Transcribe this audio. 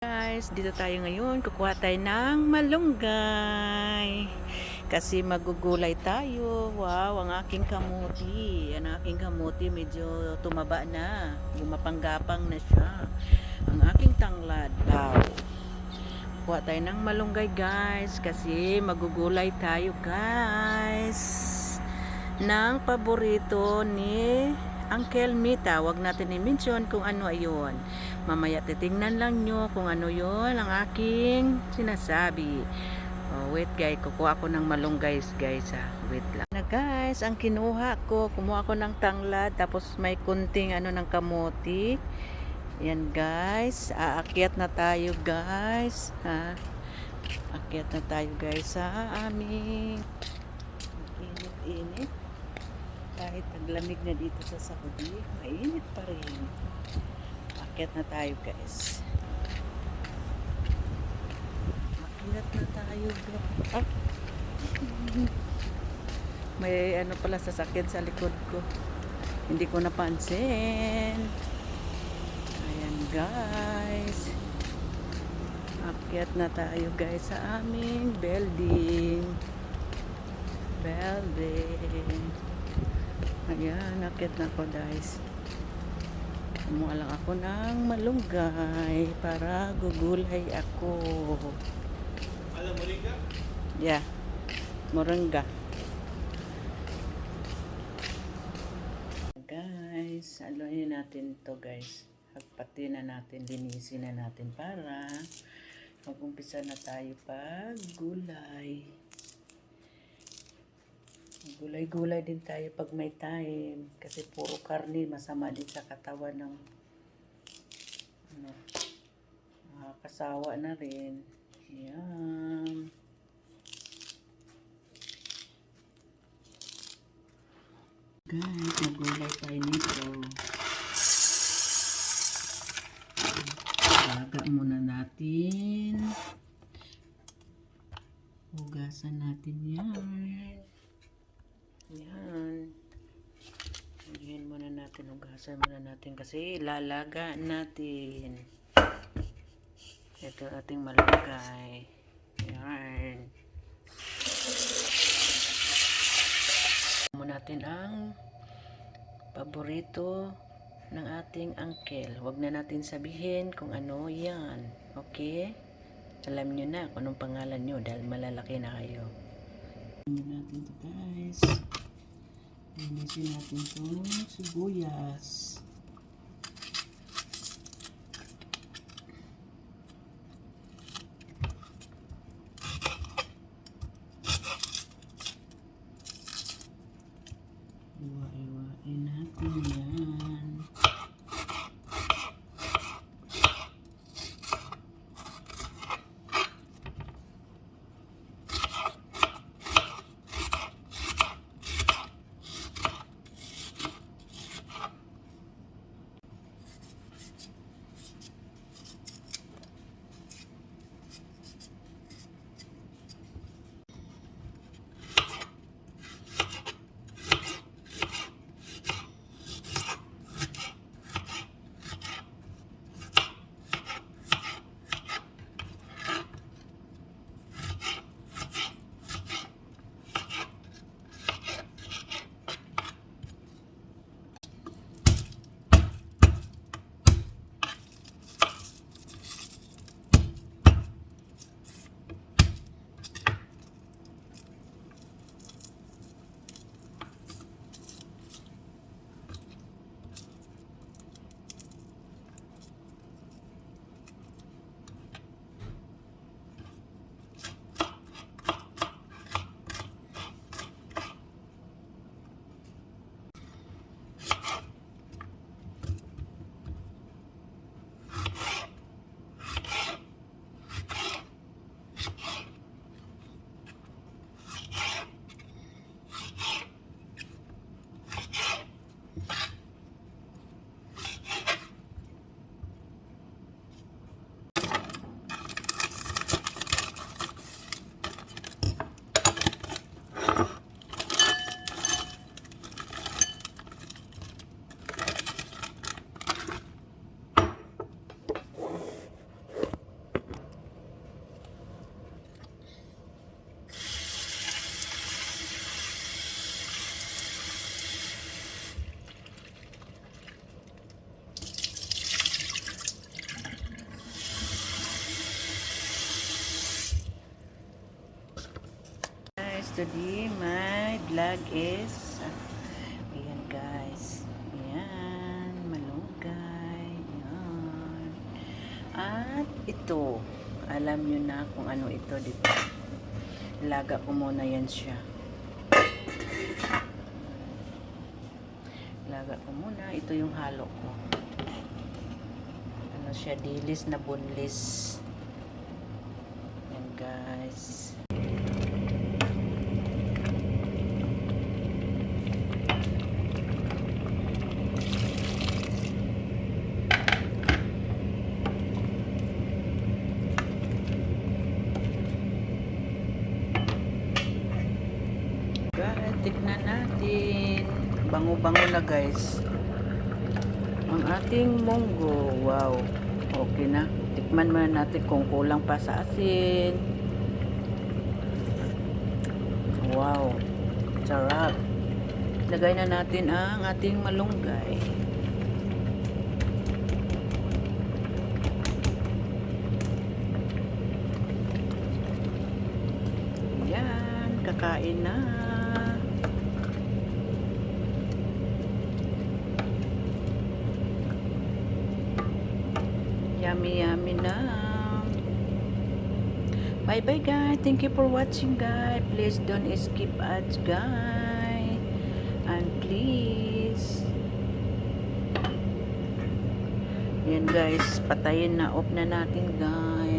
guys, dito tayo ngayon. Kukuha tayo ng malunggay. Kasi magugulay tayo. Wow, ang aking kamuti. Ang aking kamuti medyo tumaba na. Gumapanggapang na siya. Ang aking tanglad. Wow. Kuha tayo ng malunggay guys. Kasi magugulay tayo guys. Ng paborito ni Uncle Mita. Huwag natin i-mention kung ano ayun. Mamaya titingnan lang nyo kung ano yon ang aking sinasabi. Oh, wait guys, kukuha ko ng malunggay guys ha. Wait lang. Na guys, ang kinuha ko, kumuha ko ng tanglad tapos may kunting ano ng kamote. Yan guys, aakyat na tayo guys. Ha? Akyat na tayo guys sa aming init-init. Kahit naglamig na dito sa Saudi, mainit pa rin. Akyat na tayo guys. Akyat na tayo. Ah. May ano pala sasakyan sa likod ko. Hindi ko napansin. Ayan guys. Akyat na tayo guys sa aming building. Building. Ayan, akyat na ako guys. Kumuha lang ako ng malunggay para gugulay ako. Alam mo rin ka? Yeah. Moringa. Guys, aluhin natin to guys. Hagpati na natin, linisin na natin para mag-umpisa na tayo pag gulay. Gulay-gulay din tayo pag may time. Kasi puro karne, masama din sa katawan ng ano, nakakasawa na rin. Yan. Guys, magulay tayo nito. Laga muna natin. Hugasan natin yan. Yan. Yan muna natin. Hugasan muna natin kasi lalaga natin. Ito ating malagay. Yan. mo natin ang paborito ng ating uncle. Huwag na natin sabihin kung ano yan. Okay? Alam nyo na kung anong pangalan nyo dahil malalaki na kayo. Tingnan natin to guys. Linisin natin itong sibuyas. Today my vlog is ayan guys. Ayan malunggay. Ayan. At ito alam nyo na kung ano ito dito laga ko muna yan siya. Laga ko muna. Ito yung halo ko. Ano siya? Dilis na boneless guys Guys, tignan natin. Bango-bango na guys. Ang ating munggo. Wow. Okay na. Tikman muna natin kung kulang pa sa asin. Wow. Sarap. Lagay na natin ang ating malunggay. Yan. Kakain na. Yummy, yummy na. Bye bye guys. Thank you for watching guys. Please don't skip ads guys. And please. Yan guys. Patayin na. Off na natin guys.